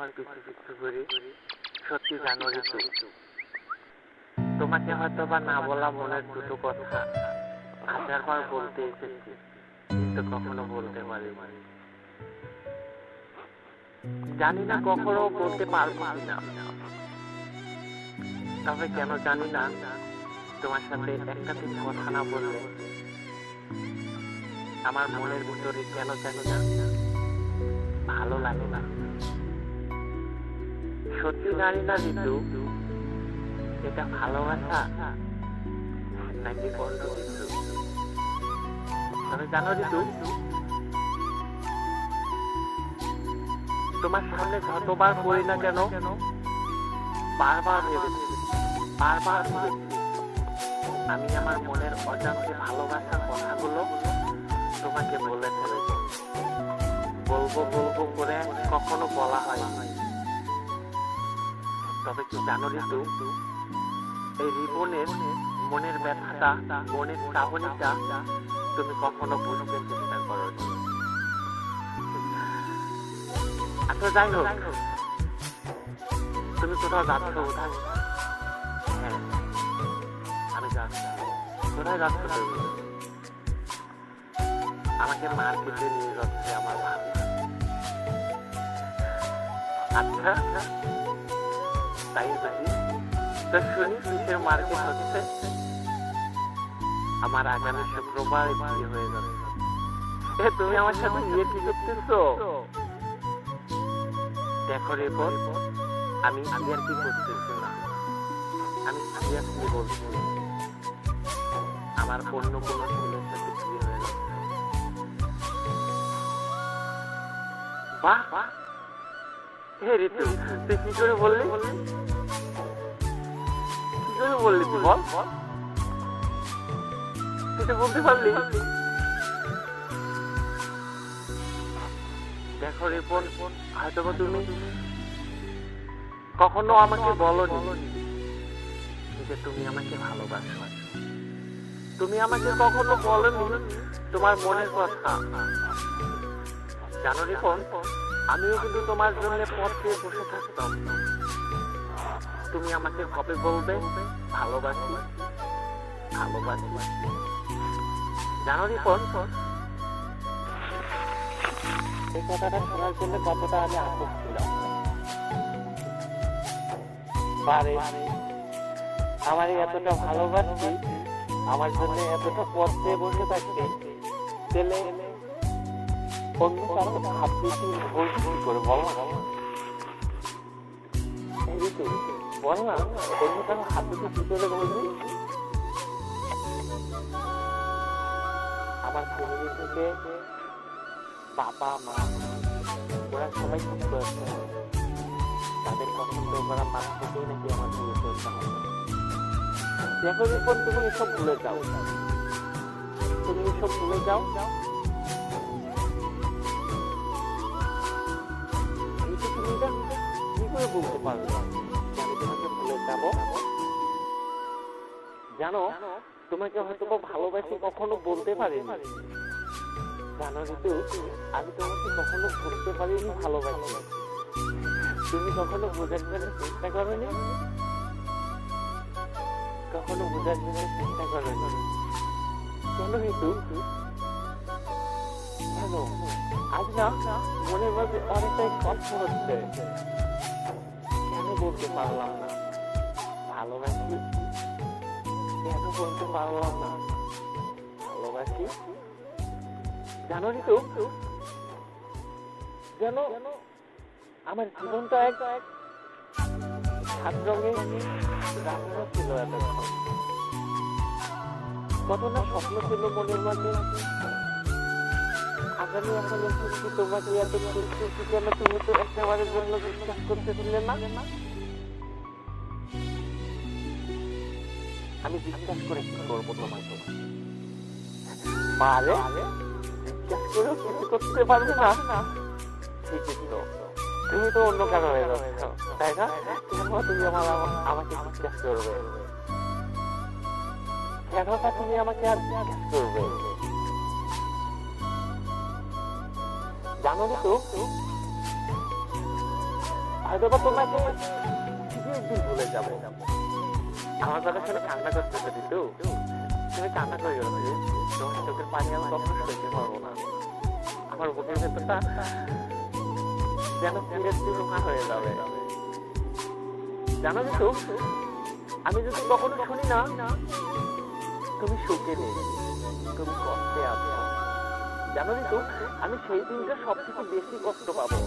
তোমার পিছু পিছু ঘুরি সত্যি জানো ঋতু। তোমাকে হয়তো বা না বলা মনের দুটো কথা হাজারবার বলতে এসেছি, কিন্তু কখনো বলতে পারিনি। জানি না কখনো বলতে পারব কিনা। তবে কেন জানি না তোমার সাথে একটা দিন কথা না বললে আমার মনের ভিতরে কেন জানি না ভালো লাগে না। সত্যি জানি না ঋতু এটা ভালোবাসা নাকি বন্ধু তবে জানো ঋতু, তোমার সামনে যতবার পড়ি না কেন, বারবার ভেবেছি, বারবার আমি আমার মনের অজান্তে ভালোবাসার কথাগুলো তোমাকে বলে ফেলেছি। বলব বলব করে কখনো বলা হয় তবে কি জানো ঋতু এই রিবনের মনের ব্যথাটা মনের চাহনিটা তুমি কখনো বুঝতে চেষ্টা করো আচ্ছা যাই হোক। তুমি কোথাও যাচ্ছ কোথায় হ্যাঁ আমি যাচ্ছি। কোথায় যাচ্ছ তুমি? আমাকে মার্কেটে নিয়ে যাচ্ছে আমার ভাবি আচ্ছা। তাই তো শুনি কিসের মার্কেট হচ্ছে আমার আগামী শুক্রবার বিয়ে হয়ে যাবে তুমি আমার সাথে বিয়ে কি করতেছো দেখো রেপন আমি বিয়ের কি করতেছি না আমি সিরিয়াসলি বলছি আমার অন্য কোনো ছেলের সাথে বিয়ে হয়ে যাচ্ছে বাহ হে ঋতু, তুই কি করে বললি? কি করে বললি তুই বল? তুই তো বলতে পারলি। দেখো রিপন হয়তো তুমি কখনো আমাকে বলনি যে তুমি আমাকে ভালোবাসো। তুমি আমাকে কখনো বলনি তোমার মনের কথা। জানো রিপন আমিও কিন্তু তোমার জন্য পথ দিয়ে বসে থাকতাম। তুমি আমাকে কবে বলবে? ভালোবাসি। ভালোবাসি। জানো রিপন? এই কথাটা শোনার জন্য কতটা আমি আগ্রহ ছিলাম। আমার এতটা ভালোবাসি, আমার জন্য এতটা পথ দিয়ে বসে থাকতে ছেলে অন্য কারও বলছি কি করে, বল না। বল না অন্য কারও কি আমার ফ্যামিলি থেকে বাবা, মা, ওরা সবাই করেছে তাদের পছন্দ করা থেকেই নাকি আমার বিয়ে করতে হবে দেখো রিপন তুমি এসব ভুলে যাও। তুমি এসব ভুলে যাও। কিন্তু করে বলতে পারবে। জানো, তোমাকে হয়তো ভালোবাসি কখনো বলতে পারিনি। জানো ঋতু, আমি তোমাকে কখনো বুঝতে পারিনি ভালোবাসি। তুমি কখনো বোঝার জন্য চেষ্টা করনি? কখনো বোঝার জন্য চেষ্টা করনি? কেন ঋতু? কেন আজ না মনের মধ্যে অনেকটাই কষ্ট হচ্ছে। কেন বলতে পারলাম না? ভালোবাসি? কেন বলতে পারলাম না? ভালোবাসি? জানো ঋতু যেন আমার জীবনটা এক সাত রঙে রাঙানো ছিল এতক্ষণ। কত না স্বপ্ন ছিল মনের মাঝে। তুমি তো একেবারের জন্য বিশ্বাস করতেছিলে না। আমি বিশ্বাস করে কি করব তোমাকে পারে বিশ্বাস করেও কিছু করতে পারবে না। ঠিকই তো। তুমি তো অন্য কারও হয়ে তাই না? কেন তুমি আমার আমা- আমাকে বিশ্বাস করবে? কেন তুমি আমাকে আর বিশ্বাস করবে? জানো তো। তোমাকে ভুলে যাব। আমার কথা শুনে কান্না করতেছে দিতু তুমি কান্না করে গেলো তোমার চোখের পানি আমি কখনো পারব না। আমার বুকের ভেতরটা যেন হয়ে যাবে। জানো দিতু আমি যদি কখনো শুনি না, তুমি সুখে নেই। তুমি কষ্টে আছো। জানো কিন্তু আমি সেই দিনটা সব থেকে বেশি কষ্ট পাবো।